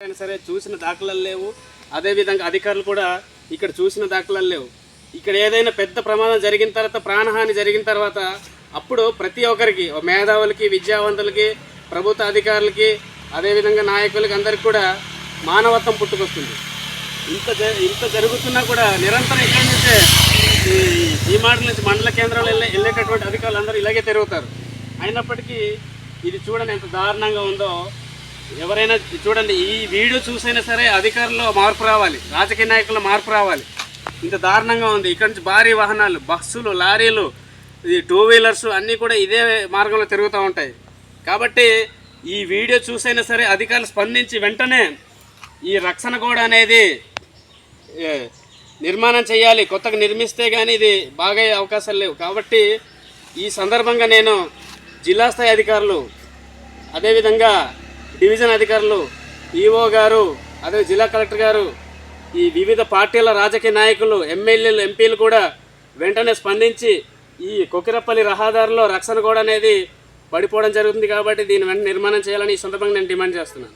అయినా సరే చూసిన దాఖలాలు లేవు. అదేవిధంగా అధికారులు కూడా ఇక్కడ చూసిన దాఖలాలు లేవు. ఇక్కడ ఏదైనా పెద్ద ప్రమాదం జరిగిన తర్వాత ప్రాణహాని జరిగిన తర్వాత అప్పుడు ప్రతి ఒక్కరికి మేధావులకి విద్యావంతులకి ప్రభుత్వ అధికారులకి అదేవిధంగా నాయకులకి అందరికి కూడా మానవత్వం పుట్టుకొస్తుంది. ఇంత జ- ఇంత జరుగుతున్నా కూడా నిరంతరం ఇక్కడి నుంచే ఈ ఈ మాటల నుంచి మండల కేంద్రాలు వెళ్ళే వెళ్ళేటటువంటి అధికారులు అందరూ ఇలాగే తిరుగుతారు. అయినప్పటికీ ఇది చూడండి ఎంత దారుణంగా ఉందో ఎవరైనా చూడండి ఈ వీడియో చూసైనా సరే అధికారుల్లో మార్పు రావాలి. రాజకీయ నాయకుల్లో మార్పు రావాలి. ఇంత దారుణంగా ఉంది. ఇక్కడ నుంచి భారీ వాహనాలు బస్సులు లారీలు ఈ టూ వీలర్స్ అన్నీ కూడా ఇదే మార్గంలో తిరుగుతూ ఉంటాయి. కాబట్టి ఈ వీడియో చూసైనా సరే అధికారులు స్పందించి వెంటనే ఈ రక్షణ గోడ అనేది నిర్మాణం చేయాలి. కొత్తగా నిర్మిస్తే కానీ ఇది బాగా అవకాశాలు లేవు. కాబట్టి ఈ సందర్భంగా నేను జిల్లా స్థాయి అధికారులు అదేవిధంగా డివిజన్ అధికారులు ఈఓ గారు అదే జిల్లా కలెక్టర్ గారు ఈ వివిధ పార్టీల రాజకీయ నాయకులు ఎమ్మెల్యేలు ఎంపీలు కూడా వెంటనే స్పందించి ఈ కొకిరపల్లి రహదారిలో రక్షణ గోడ అనేది పడిపోవడం జరుగుతుంది కాబట్టి దీని వెంటనే నిర్మాణం చేయాలని ఈ సందర్భంగా నేను డిమాండ్ చేస్తున్నాను.